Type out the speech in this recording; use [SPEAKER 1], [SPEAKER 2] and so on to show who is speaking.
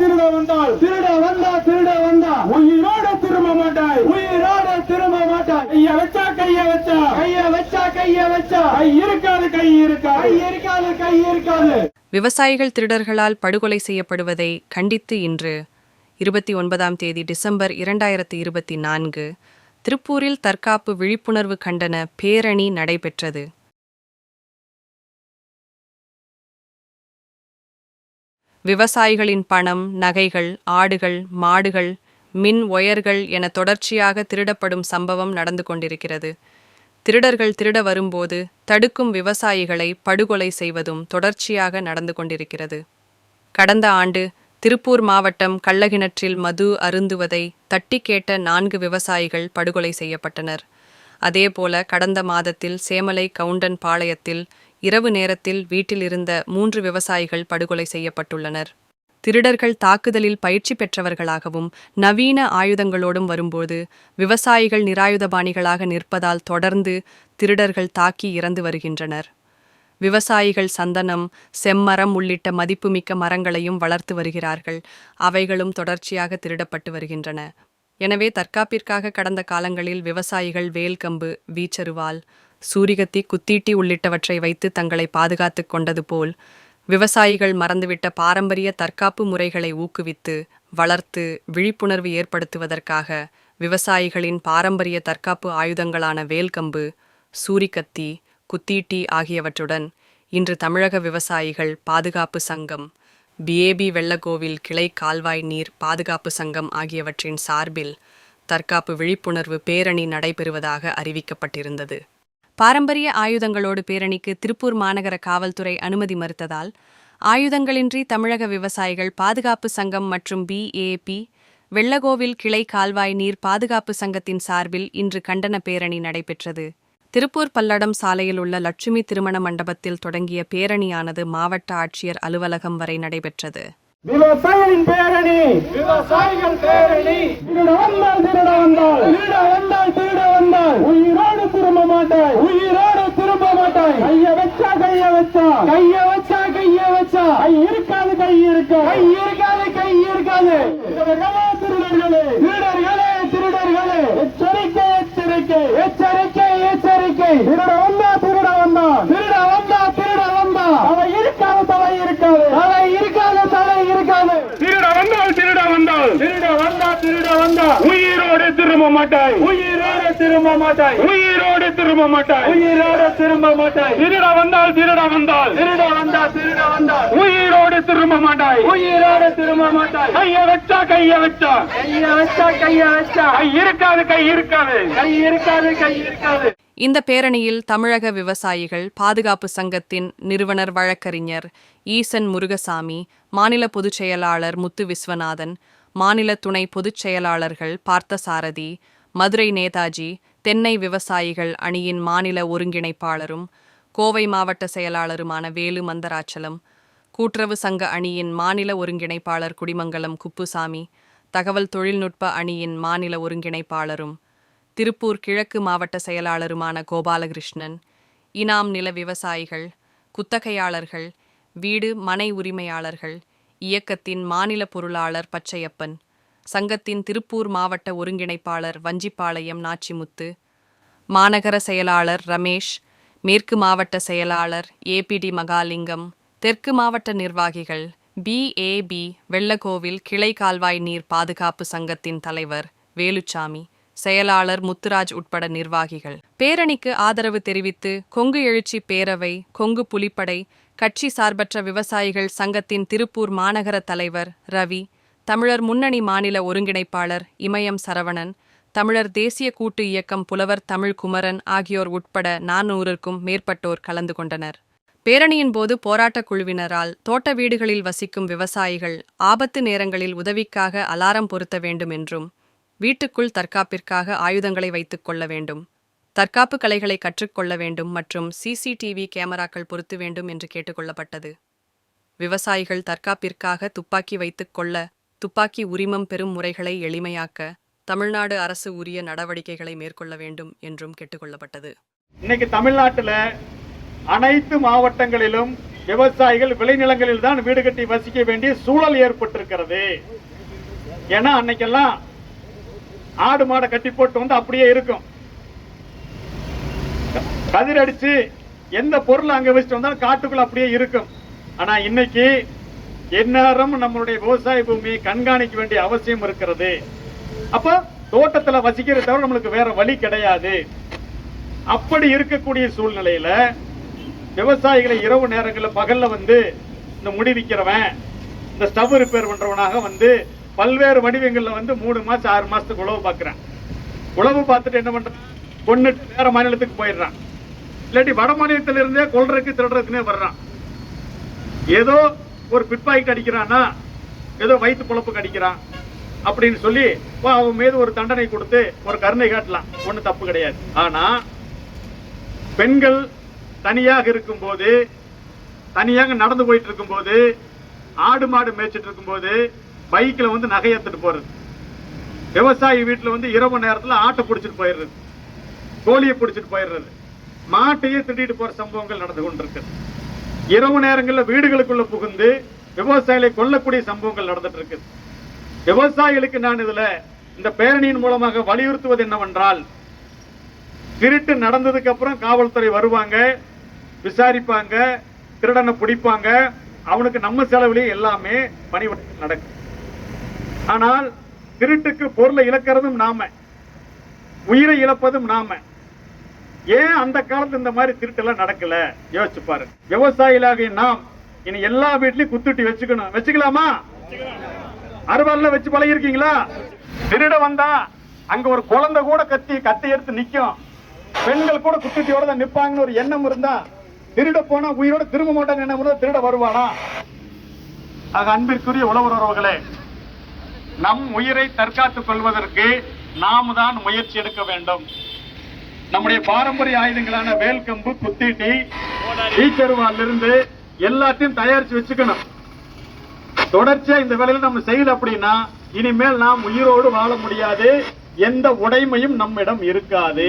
[SPEAKER 1] திருட வந்தால்
[SPEAKER 2] திருட வந்தா திருட வந்தா.
[SPEAKER 1] உயிரோட திரும்ப மாட்டாய்.
[SPEAKER 2] உயிரோட திரும்ப மாட்டாய்.
[SPEAKER 1] கைய வச்சா கைய வச்சா.
[SPEAKER 2] கைய வச்சா கைய வச்சா.
[SPEAKER 1] கை இருக்காது கை இருக்கா
[SPEAKER 2] கை
[SPEAKER 1] இருக்காது
[SPEAKER 2] கை இருக்காது.
[SPEAKER 3] விவசாயிகள் திருடர்களால் படுகொலை செய்யப்படுவதை கண்டித்து இன்று இருபத்தி ஒன்பதாம் தேதி டிசம்பர் இரண்டாயிரத்தி இருபத்தி நான்கு திருப்பூரில் தற்காப்பு விழிப்புணர்வு கண்டன பேரணி நடைபெற்றது. விவசாயிகளின் பணம் நகைகள் ஆடுகள் மாடுகள் மின் ஒயர்கள் என தொடர்ச்சியாக திருடப்படும் சம்பவம் நடந்து கொண்டிருக்கிறது. திருடர்கள் திருட வரும்போது தடுக்கும் விவசாயிகளை படுகொலை செய்வதும் தொடர்ச்சியாக நடந்து கொண்டிருக்கிறது. கடந்த ஆண்டு திருப்பூர் மாவட்டம் கள்ளகிணற்றில் மது அருந்துவதை தட்டி கேட்ட நான்கு விவசாயிகள் படுகொலை செய்யப்பட்டனர். அதேபோல கடந்த மாதத்தில் சேமலை கவுண்டன் பாளையத்தில் இரவு நேரத்தில் வீட்டில் இருந்த மூன்று விவசாயிகள் படுகொலை செய்யப்பட்டுள்ளனர். திருடர்கள் தாக்குதலில் பயிற்சி பெற்றவர்களாகவும் நவீன ஆயுதங்களோடும் வரும்போது விவசாயிகள் நிராயுதபாணிகளாக நிற்பதால் தொடர்ந்து திருடர்கள் தாக்கி இறந்து வருகின்றனர். விவசாயிகள் சந்தனம் செம்மரம் உள்ளிட்ட மதிப்புமிக்க மரங்களையும் வளர்த்து வருகிறார்கள். அவைகளும் தொடர்ச்சியாக திருடப்பட்டு வருகின்றன. எனவே தற்காப்பிற்காக கடந்த காலங்களில் விவசாயிகள் வேல்கம்பு வீச்சருவால் சூரிகத்தி குத்தீட்டி உள்ளிட்டவற்றை வைத்து தங்களை பாதுகாத்துக் கொண்டது போல் விவசாயிகள் மறந்துவிட்ட பாரம்பரிய தற்காப்பு முறைகளை ஊக்குவித்து வளர்த்து விழிப்புணர்வு ஏற்படுத்துவதற்காக விவசாயிகளின் பாரம்பரிய தற்காப்பு ஆயுதங்களான வேல்கம்பு சூரிகத்தி குத்தீட்டி ஆகியவற்றுடன் இன்று தமிழக விவசாயிகள் பாதுகாப்பு சங்கம் பிஏபி வெள்ளகோவில் கிளை கால்வாய் நீர் பாதுகாப்பு சங்கம் ஆகியவற்றின் சார்பில் தற்காப்பு விழிப்புணர்வு பேரணி நடைபெறுவதாக அறிவிக்கப்பட்டிருந்தது. பாரம்பரிய ஆயுதங்களோடு பேரணிக்கு திருப்பூர் மாநகர காவல்துறை அனுமதி மறுத்ததால் ஆயுதங்களின்றி தமிழக விவசாயிகள் பாதுகாப்பு சங்கம் மற்றும் பிஏபி வெள்ளகோவில் கிளை கால்வாய் நீர் பாதுகாப்பு சங்கத்தின் சார்பில் இன்று கண்டன பேரணி நடைபெற்றது. திருப்பூர் பல்லடம் சாலையில் உள்ள லட்சுமி திருமண மண்டபத்தில் தொடங்கிய பேரணியானது மாவட்ட ஆட்சியர் அலுவலகம் வரை நடைபெற்றது.
[SPEAKER 1] விவசாயிகளின் பேரணி.
[SPEAKER 2] விவசாயிகள் பேரணி
[SPEAKER 1] திருட வந்தால் திருட வந்தால்
[SPEAKER 2] திருட வந்தால் திருட வந்தால்
[SPEAKER 1] உயிரோடு திரும்ப மாட்டாய்
[SPEAKER 2] உயிரோடு திரும்ப மாட்டாய்
[SPEAKER 1] கைய வச்சா கைய வச்சா
[SPEAKER 2] கைய வச்சா கைய வச்சா.
[SPEAKER 1] கை இருக்காது கை
[SPEAKER 2] கை
[SPEAKER 1] இருக்காது
[SPEAKER 2] கை இருக்காது.
[SPEAKER 1] திருடர்களே. திருடர்களே
[SPEAKER 2] திருடர்களே.
[SPEAKER 1] எச்சரிக்கை எச்சரிக்கை.
[SPEAKER 2] எச்சரிக்கை எச்சரிக்கை.
[SPEAKER 1] திருட வந்தா திருட வந்தா.
[SPEAKER 2] திருட வந்தா திருட வந்தா.
[SPEAKER 1] தலை இருக்காது தலை இருக்காது.
[SPEAKER 2] தலை இருக்காது தலை இருக்காது.
[SPEAKER 1] திருட வந்தால் திருட வந்தால்.
[SPEAKER 2] திருட வந்தா திருட வந்தா.
[SPEAKER 1] உயிரோடு திரும்ப மாட்டாய்.
[SPEAKER 2] உயிரோடு திரும்ப மாட்டாய்.
[SPEAKER 1] உயிரோடு திரும்ப மாட்டாய்.
[SPEAKER 2] உயிரோடு திரும்ப மாட்டாய்.
[SPEAKER 1] திருட வந்தால் திருட வந்தால்.
[SPEAKER 2] திருட வந்தா திருட வந்தா
[SPEAKER 1] உயிரோடு திரும்ப மாட்டாய்.
[SPEAKER 2] உயிரோடு திரும்ப மாட்டாய்.
[SPEAKER 1] கைய வச்சா கைய வச்சா.
[SPEAKER 2] கைய வச்சா கைய வச்சா.
[SPEAKER 1] கை இருக்காது கை இருக்காது.
[SPEAKER 2] கை இருக்காது கை இருக்காது.
[SPEAKER 3] இந்த பேரணியில் தமிழக விவசாயிகள் பாதுகாப்பு சங்கத்தின் நிறுவனர் வழக்கறிஞர் ஈசன் முருகசாமி மாநில பொதுச் செயலாளர் முத்து விஸ்வநாதன் மாநில துணை பொதுச் செயலாளர்கள் பார்த்தசாரதி மதுரை நேதாஜி தென்னை விவசாயிகள் அணியின் மாநில ஒருங்கிணைப்பாளரும் கோவை மாவட்ட செயலாளருமான வேலு மந்தராச்சலம் கூட்டுறவு சங்க அணியின் மாநில ஒருங்கிணைப்பாளர் குடிமங்கலம் குப்புசாமி தகவல் தொழில்நுட்ப அணியின் மாநில ஒருங்கிணைப்பாளரும் திருப்பூர் கிழக்கு மாவட்ட செயலாளருமான கோபாலகிருஷ்ணன் இனாம் நில விவசாயிகள் குத்தகையாளர்கள் வீடு மனை உரிமையாளர்கள் இயக்கத்தின் மாநில பொருளாளர் பச்சையப்பன் சங்கத்தின் திருப்பூர் மாவட்ட ஒருங்கிணைப்பாளர் வஞ்சிப்பாளையம் நாச்சிமுத்து மாநகர செயலாளர் ரமேஷ் மேற்கு மாவட்ட செயலாளர் ஏபிடி மகாலிங்கம் தெற்கு மாவட்ட நிர்வாகிகள் பிஏபி வெள்ளக்கோவில் கிளை கால்வாய் நீர் பாதுகாப்பு சங்கத்தின் தலைவர் வேலுச்சாமி செயலாளர் முத்துராஜ் உட்பட நிர்வாகிகள். பேரணிக்கு ஆதரவு தெரிவித்து கொங்கு எழுச்சி பேரவை கொங்கு புலிப்படை கட்சி சார்பற்ற விவசாயிகள் சங்கத்தின் திருப்பூர் மாநகர தலைவர் ரவி தமிழர் முன்னணி மாநில ஒருங்கிணைப்பாளர் இமயம் சரவணன் தமிழர் தேசிய கூட்டு இயக்கம் புலவர் தமிழ் குமரன் ஆகியோர் உட்பட நானூறுக்கும் மேற்பட்டோர் கலந்து கொண்டனர். பேரணியின் போது போராட்டக் குழுவினரால் தோட்ட வீடுகளில் வசிக்கும் விவசாயிகள் ஆபத்து நேரங்களில் உதவிக்காக அலாரம் பொருத்த வேண்டும் என்றும் வீட்டுக்குள் தற்காப்பிற்காக ஆயுதங்களை வைத்துக் கொள்ள வேண்டும் தற்காப்பு கலைகளை கற்றுக்கொள்ள வேண்டும் மற்றும் சிசிடிவி கேமராக்கள் பொருத்த வேண்டும் என்று கேட்டுக்கொள்ளப்பட்டது விவசாயிகள் தற்காப்பிற்காக துப்பாக்கி வைத்துக் கொள்ள துப்பாக்கி உரிமம் பெறும் முறைகளை எளிமையாக்க தமிழ்நாடு அரசு உரிய நடவடிக்கைகளை மேற்கொள்ள வேண்டும் என்றும் கேட்டுக்கொள்ளப்பட்டது.
[SPEAKER 1] இன்னைக்கு தமிழ்நாட்டுல அனைத்து மாவட்டங்களிலும்
[SPEAKER 4] விவசாயிகள் விளைநிலங்களில் தான் வீடு கட்டி வசிக்க வேண்டிய சூழல் ஏற்பட்டிருக்கிறது. ஏன்னா அன்னைக்கெல்லாம் ஆடு மாடை கட்டி போட்டு வந்து அப்படியே இருக்கும். கதிர் அடிச்சு எந்த பொருள் அங்க வச்சுட்டு வந்தாலும் காட்டுக்குள்ள அப்படியே இருக்கும். ஆனா இன்னைக்கு எந்நேரம் நம்மளுடைய விவசாய பூமியை கண்காணிக்க வேண்டிய அவசியம் இருக்கிறது. அப்ப தோட்டத்துல வசிக்கிற தவிர நம்மளுக்கு வேற வழி கிடையாது. அப்படி இருக்கக்கூடிய சூழ்நிலையில விவசாயிகளை இரவு நேரங்களில் பகல்ல வந்து இந்த முடி விற்கிறவன் இந்த ஸ்டவ் ரிப்பேர் பண்றவனாக வந்து பல்வேறு வடிவங்களில் வந்து மூணு மாசம் ஆறு மாசத்துக்கு உழவு பார்க்குறான் உழவு பார்த்துட்டு என்ன பண்றான்? கொன்னுட்டு வேற மாநிலத்துக்கு போயிடுறான். இல்லாட்டி வட மாநிலத்திலிருந்தே கொள்றதுக்கு திருடுறதுக்குன்னே வர்றான். ஏதோ ஒரு பிட்பாக்கெட் அடிக்கிறான்னா ஏதோ வயிற்று பொழப்புக்கு அடிக்கிறான் அப்படின்னு சொல்லி அவன் மீது ஒரு தண்டனை கொடுத்து ஒரு கருணை காட்டலாம். ஒன்றும் தப்பு கிடையாது. ஆனா பெண்கள் தனியாக இருக்கும்போது தனியாக நடந்து போயிட்டு இருக்கும்போது ஆடு மாடு மேய்ச்சிட்டு இருக்கும்போது பைக்கில் வந்து நகை எடுத்துட்டு போறது. விவசாயி வீட்டில் வந்து இரவு நேரத்தில் ஆட்டை பிடிச்சிட்டு போயிடுறது. கோழியை பிடிச்சிட்டு போயிடுறது. மாட்டையே திட்டிட்டு போகிற சம்பவங்கள் நடந்து கொண்டிருக்குது. இரவு நேரங்களில் வீடுகளுக்குள்ள புகுந்து விவசாயிகளை கொல்லக்கூடிய சம்பவங்கள் நடந்துட்டு இருக்குது விவசாயிகளுக்கு நான் இதுல இந்த பேரணியின் மூலமாக வலியுறுத்துவது என்னவென்றால் திருட்டு நடந்ததுக்கு அப்புறம் காவல்துறை வருவாங்க விசாரிப்பாங்க திருடனை பிடிப்பாங்க அவனுக்கு நம்ம செலவுலேயே எல்லாமே பணி நடக்கும். ஆனால் திருட்டுக்கு பொருளை இழக்கிறதும் நாம உயிரை இழப்பதும் நாம. ஏன் அந்த காலத்துல இந்த மாதிரி திருட்டெல்லாம் நடக்கல? யோசிச்சு பாரு விவசாயிகளாகிய நாம் இனி எல்லா வீட்லயும் குத்துட்டி வச்சுக்கணும். வச்சுக்கலாமா? அறுவாள்ல வச்சு பழகிருக்கீங்களா திருட வந்தா அங்க ஒரு குழந்தை கூட கத்தி கத்தி எடுத்து நிக்கும். பெண்கள் கூட குத்துட்டியோட தான் நிப்பாங்கன்னு ஒரு எண்ணம் இருந்தா திருட போனா உயிரோட திரும்ப மாட்டாங்க எண்ணம் இருந்தா திருட வருவானா? ஆக அன்பிற்குரிய உழவர் உறவுகளே நம் உயிரை தற்காத்துக் கொள்வதற்கு நாம் தான் முயற்சி எடுக்க வேண்டும். நம்முடைய பாரம்பரிய ஆயுதங்களான வேல்கம்பு குத்திட்டி ஈச்சருவால் இருந்து எல்லாத்தையும் தயாரிச்சு வச்சுக்கணும். தொடர்ச்சியா இந்த வேலையில நம்ம செய்யல அப்படின்னா இனிமேல் நாம் உயிரோடு வாழ முடியாது. எந்த உடைமையும் நம்மிடம் இருக்காது.